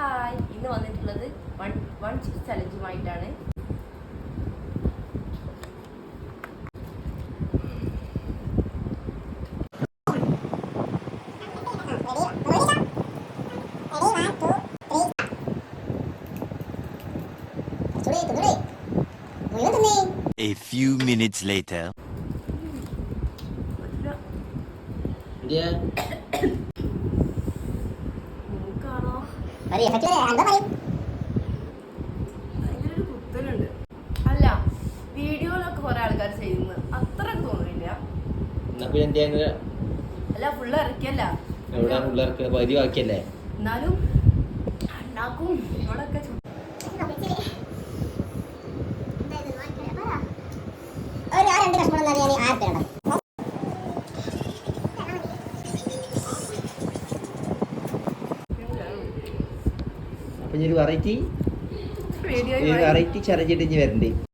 Hi ഇന്ന് വന്നിട്ടുള്ളത് one one chips ചലഞ്ചുമായിട്ടാണ് A few minutes later. India. പറയ്, എഫക്റ്റ് എന്താ പറയും കുത്തലുണ്ട്. അല്ല വീഡിയോയിലൊക്കെ കുറെ ആൾക്കാർ ചെയ്യുന്നത്. അത്ര തോന്നുന്നില്ല അല്ല ഫുള്ള് ഇറക്കിയല്ല. എവിടെ ബാക്കിയല്ലേ? എന്നാലും ഉണ്ടാക്കും. അപ്പൊ ഇനി ഒരു വെറൈറ്റി ഒരു വെറൈറ്റി ചലഞ്ച് ഇട്ട് ഇനി വരണ്ടേ.